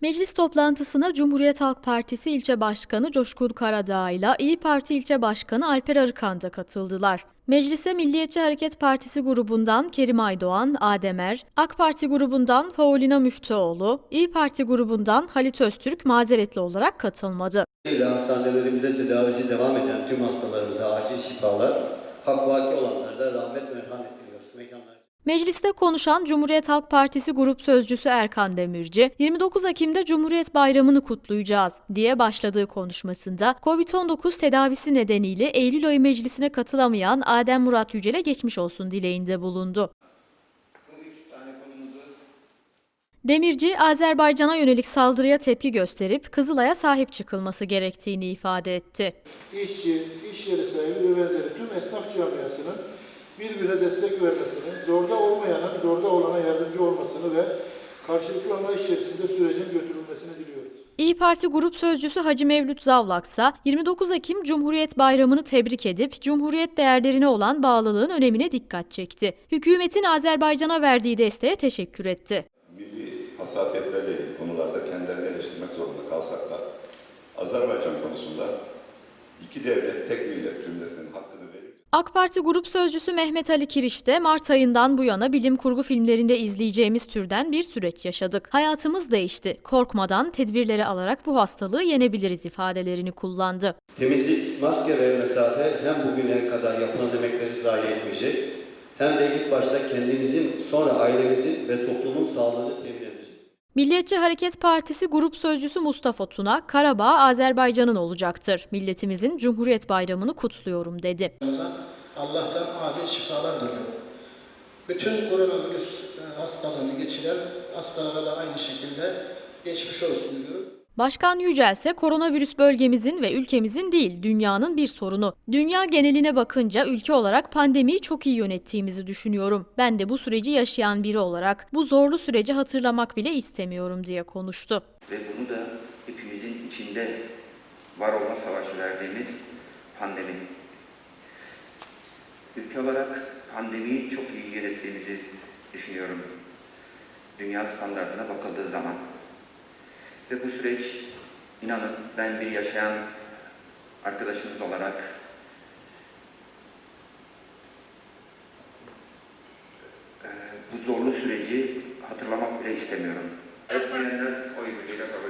Meclis toplantısına Cumhuriyet Halk Partisi İlçe Başkanı Coşkun Karadağ ile İyi Parti İlçe Başkanı Alper Arıkan da katıldılar. Meclise Milliyetçi Hareket Partisi grubundan Kerim Aydoğan, Ademer, AK Parti grubundan Paulina Müftüoğlu, İyi Parti grubundan Halit Öztürk mazeretli olarak katılmadı. ile hastanelerimizde tedavisi devam eden tüm hastalarımıza acil şifalar, hak vaki olanlara da rahmet merhamet diliyoruz. Mekanlar Mecliste konuşan Cumhuriyet Halk Partisi Grup Sözcüsü Erkan Demirci, 29 Ekim'de Cumhuriyet Bayramı'nı kutlayacağız diye başladığı konuşmasında COVID-19 tedavisi nedeniyle Eylül ayı meclisine katılamayan Adem Murat Yücel'e geçmiş olsun dileğinde bulundu. Demirci, Azerbaycan'a yönelik saldırıya tepki gösterip Kızılay'a sahip çıkılması gerektiğini ifade etti. işçi, iş yeri sahibi ve benzeri tüm esnaf camiasının birbirine destek vermesini, zorda ve karşılıklı anlayış içerisinde sürecin götürülmesini diliyoruz. İyi Parti Grup Sözcüsü Hacı Mevlüt Zavlaksa 29 Ekim Cumhuriyet Bayramı'nı tebrik edip Cumhuriyet değerlerine olan bağlılığın önemine dikkat çekti. Hükümetin Azerbaycan'a verdiği desteğe teşekkür etti. milli hassasiyetlerle ilgili konularda kendilerini eleştirmek zorunda kalsak da Azerbaycan konusunda iki devlet tek millet cümlesinin verir. AK Parti Grup Sözcüsü Mehmet Ali Kiriş de Mart ayından bu yana bilim kurgu filmlerinde izleyeceğimiz türden bir süreç yaşadık. Hayatımız değişti. Korkmadan tedbirleri alarak bu hastalığı yenebiliriz ifadelerini kullandı. temizlik, maske ve mesafe hem bugüne kadar yapılan emekleri zayi etmeyecek, hem de ilk başta kendimizin, sonra ailemizin ve toplumun sağlığını temin edecek. Milliyetçi Hareket Partisi Grup Sözcüsü Mustafa Tuna, Karabağ Azerbaycan'ın olacaktır. Milletimizin Cumhuriyet Bayramı'nı kutluyorum dedi. Allah'tan acil şifalar diliyorum. Bütün koronavirüs e, hastalığını geçiren hastalara da aynı şekilde geçmiş olsun diliyorum. Başkan Yücel ise koronavirüs bölgemizin ve ülkemizin değil, dünyanın bir sorunu. Dünya geneline bakınca ülke olarak pandemiyi çok iyi yönettiğimizi düşünüyorum. Ben de bu süreci yaşayan biri olarak bu zorlu süreci hatırlamak bile istemiyorum diye konuştu. ve bunu da hepimizin içinde var olma savaşı verdiğimiz pandemi. Ülke olarak pandemiyi çok iyi yönettiğimizi düşünüyorum. Dünya standartına bakıldığı zaman. Ve bu süreç inanın ben bir yaşayan arkadaşınız olarak eee, bu zorlu süreci hatırlamak bile istemiyorum. Etmeyenler birliğiyle kabul